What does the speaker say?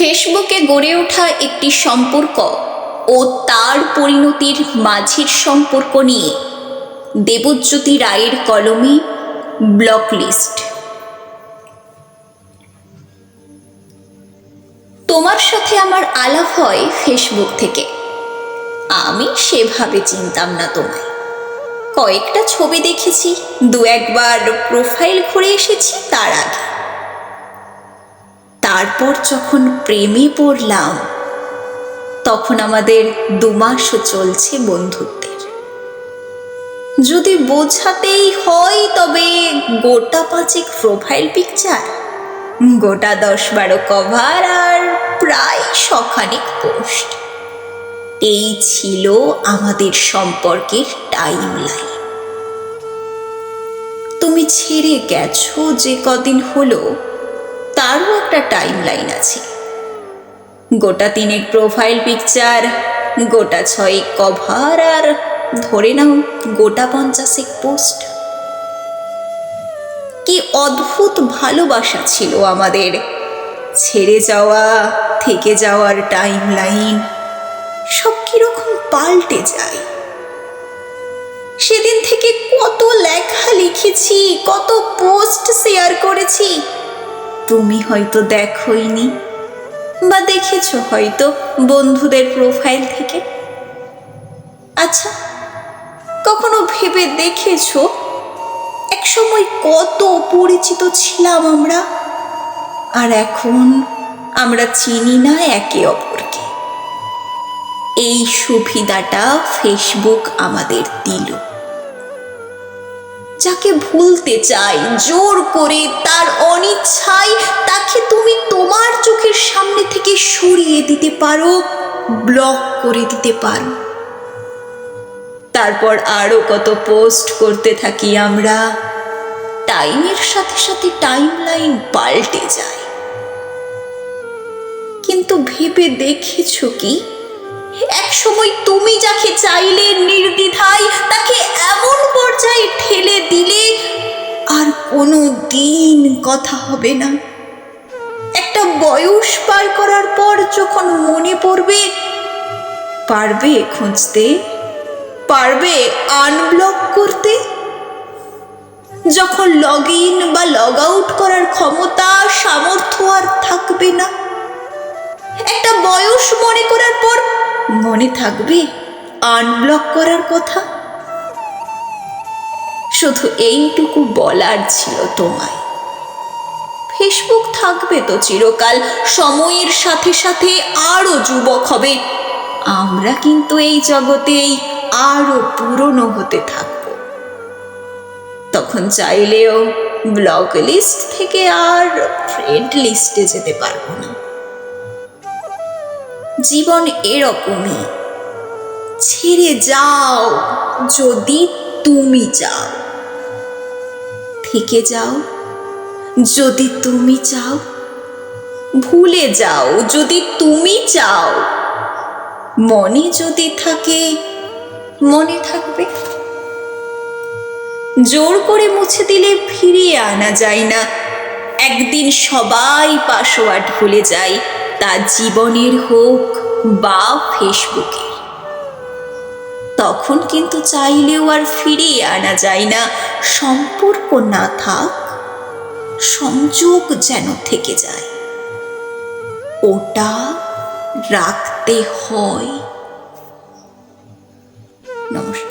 ফেসবুকে গড়ে ওঠা একটি সম্পর্ক ও তার পরিণতির মাঝের সম্পর্ক নিয়ে দেবজ্যোতি রায়ের কলমে ব্লক লিস্ট। তোমার সাথে আমার আলাপ হয় ফেসবুক থেকে। আমি সেভাবে চিনতাম না তোমায়। কয়েকটা ছবি দেখেছি দু একবার প্রোফাইল ঘুরে এসেছি তার আগে। তারপর যখন প্রেমে পড়লাম, তখন আমাদের দুমাসও চলছে বন্ধুত্বের। যদি বোঝাতেই হয় তবে গোটা পাঁচেক প্রোফাইল পিকচার গোটা দশ বারো কভার আর প্রায় শখানেক পোস্ট এই ছিল আমাদের সম্পর্কের টাইম লাইন তুমি ছেড়ে গেছো যে কদিন হলো তারও একটা টাইম লাইন আছে। গোটা তিনেক প্রোফাইল পিকচার গোটা ছয়েক কভার আর ধরে নাও গোটা পঞ্চাশেক পোস্ট কি অদ্ভুত ভালোবাসা ছিল আমাদের। ছেড়ে যাওয়া, থেকে যাওয়ার টাইম লাইন সব কীরকম পাল্টে যায়। সেদিন থেকে কত লেখা লিখেছি, কত পোস্ট শেয়ার করেছি তুমি হয়তো দেখোইনি বা দেখেছ হয়তো বন্ধুদের প্রোফাইল থেকে। আচ্ছা কখনো ভেবে দেখেছ? একসময় কত পরিচিত ছিলাম আমরা, আর এখন আমরা চিনি না একে অপরকে। এই সুবিধাটা ফেসবুক আমাদের দিল। যাকে ভুলতে চাই, জোর করে তার অনিচ্ছায় তাকে তুমি তোমার চোখের সামনে থেকে সরিয়ে দিতে পারো ব্লক করে দিতে পারো। তারপর আরও কত পোস্ট করতে থাকি আমরা। টাইমের সাথে সাথে টাইম লাইন পাল্টে যায়। কিন্তু ভেবে দেখেছ কি? এক সময় তুমি যাকে কথা হবে না। একটা বয়স পার করার পর যখন মনে পড়বে, পারবে খুঁজতে, পারবে আনব্লক করতে, যখন লগ ইন বা লগ আউট করার ক্ষমতা, সামর্থ্য আর থাকবে না। একটা বয়স মনে করার পর মনে থাকবে আনব্লক করার কথা। শুধু এইটুকু বলার ছিল তোমায়। ফেসবুক থাকবে তো চিরকাল। সময়ের সাথে সাথে আরও যুবক হবে। আমরা কিন্তু এই জগতেই আরও পুরনো হতে থাকব। তখন চাইলেও ব্লক লিস্ট থেকে আর ফ্রেন্ড লিস্টে যেতে পারব না। জীবন এরকমই। ছেড়ে যাও যদি তুমি যাও থেকে যাও। যদি তুমি চাও, ভুলে যাও। যদি তুমি চাও, মনে যদি থাকে, মনে থাকবে। জোর করে মুছে দিলে ফিরিয়ে আনা যায় না। একদিন সবাই পাসওয়ার্ড ভুলে যায়, তা জীবনের হোক বা ফেসবুকে। তখন কিন্তু চাইলেও আর ফিরিয়ে আনা যায় না। সম্পর্ক না থাক। সংযোগ যেন থেকে যায়। ওটা রাখতে হয়। নমস্কার।